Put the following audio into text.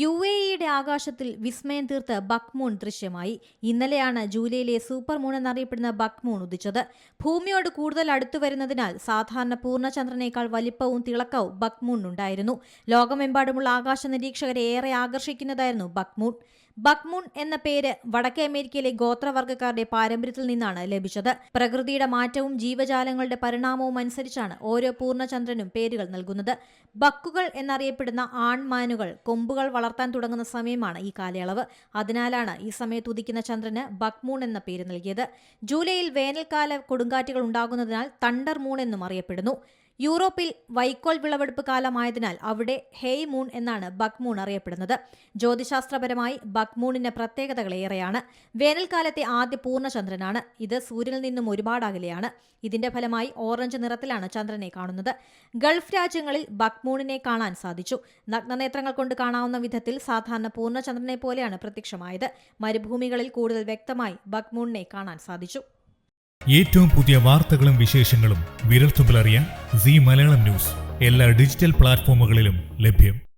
U A ഇയുടെ ആകാശത്തിൽ വിസ്മയം തീർത്ത് ബക്മൂൺ ദൃശ്യമായി. ഇന്നലെയാണ് ജൂലൈയിലെ സൂപ്പർ മൂൺ എന്നറിയപ്പെടുന്ന ബക്മൂൺ ഉദിച്ചത്. ഭൂമിയോട് കൂടുതൽ അടുത്തു വരുന്നതിനാൽ സാധാരണ പൂർണചന്ദ്രനേക്കാൾ വലിപ്പവും തിളക്കവും ബക്മൂണിനുണ്ടായിരുന്നു. ലോകമെമ്പാടുമുള്ള ആകാശ നിരീക്ഷകരെ ഏറെ ആകർഷിക്കുന്നതായിരുന്നു ബക്മൂൺ. ബക്മൂൺ എന്ന പേര് വടക്കേ അമേരിക്കയിലെ ഗോത്രവർഗക്കാരുടെ പാരമ്പര്യത്തിൽ നിന്നാണ് ലഭിച്ചത്. പ്രകൃതിയുടെ മാറ്റവും ജീവജാലങ്ങളുടെ പരിണാമവും അനുസരിച്ചാണ് ഓരോ പൂർണചന്ദ്രനും പേരുകൾ നൽകുന്നത്. ബക്കുകൾ എന്നറിയപ്പെടുന്ന ആൺമാനുകൾ കൊമ്പുകൾ വളർത്താൻ തുടങ്ങുന്ന സമയമാണ് ഈ കാലയളവ്. അതിനാലാണ് ഈ സമയത്ത് ഉദിക്കുന്ന ചന്ദ്രന് ബക്മൂൺ എന്ന പേര് നൽകിയത്. ജൂലൈയിൽ വേനൽക്കാല കൊടുങ്കാറ്റുകൾ ഉണ്ടാകുന്നതിനാൽ തണ്ടർ മൂൺ എന്നും അറിയപ്പെടുന്നു. യൂറോപ്പിൽ വൈക്കോൽ വിളവെടുപ്പ് കാലമായതിനാൽ അവിടെ ഹേയ് മൂൺ എന്നാണ് ബക്മൂൺ അറിയപ്പെടുന്നത്. ജ്യോതിശാസ്ത്രപരമായി ബക്മൂണിന് പ്രത്യേകതകൾ ഏറെയാണ്. വേനൽക്കാലത്തെ ആദ്യ പൂർണചന്ദ്രനാണ്. ഇത് സൂര്യനിൽ നിന്നും ഒരുപാട് അകലെയാണ്. ഇതിന്റെ ഫലമായി ഓറഞ്ച് നിറത്തിലാണ് ചന്ദ്രനെ കാണുന്നത്. ഗൾഫ് രാജ്യങ്ങളിൽ ബക്മൂണിനെ കാണാൻ സാധിച്ചു. നഗ്നനേത്രങ്ങൾ കൊണ്ട് കാണാവുന്ന വിധത്തിൽ സാധാരണ പൂർണചന്ദ്രനെ പോലെയാണ് പ്രത്യക്ഷമായത്. മരുഭൂമികളിൽ കൂടുതൽ വ്യക്തമായി ബക്മൂണിനെ കാണാൻ സാധിച്ചു. ഏറ്റവും പുതിയ വാർത്തകളും വിശേഷങ്ങളും വിരൽത്തുമ്പിലറിയാൻ സി മലയാളം ന്യൂസ്. എല്ലാ ഡിജിറ്റൽ പ്ലാറ്റ്ഫോമുകളിലും ലഭ്യം.